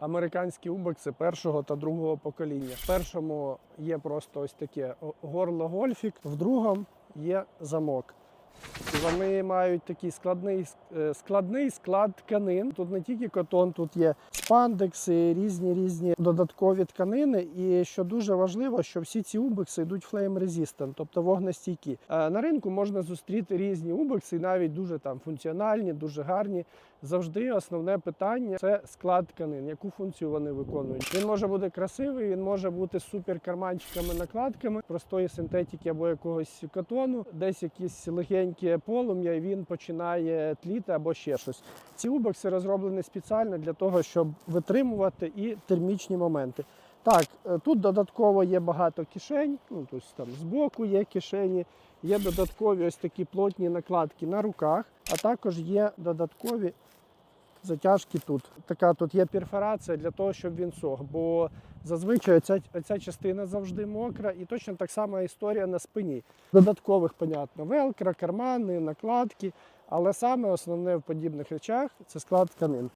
американські убекси першого та другого покоління. В першому є просто ось таке горло гольфік, в другому є замок. Вони мають такий складний, е, складний склад тканин. Тут не тільки котон, тут є спандекси, різні різні додаткові тканини. І що дуже важливо, що всі ці убекси йдуть flame resistant, тобто вогнестійкі. На ринку можна зустріти різні убекси, навіть дуже там функціональні, дуже гарні. Завжди основне питання це склад тканин, яку функцію вони виконують. Він може бути красивий, він може бути з супер карманчиками, накладками, простої синтетики або якогось катону, десь якісь легенькі полум'я, і він починає тліти або ще щось. Ці убокси розроблені спеціально для того, щоб витримувати і термічні моменти. Так, е, тут додатково є багато кишень, ну тобто там збоку є кишені, є додаткові ось такі плотні накладки на руках, а також є додаткові затяжки тут. Така тут є перфорація для того, щоб він сох. Бо зазвичай ця, ця частина завжди мокра, і точно так само історія на спині. Додаткових, понятно, велкра, кармани, накладки. Але саме основне в подібних речах це склад тканин.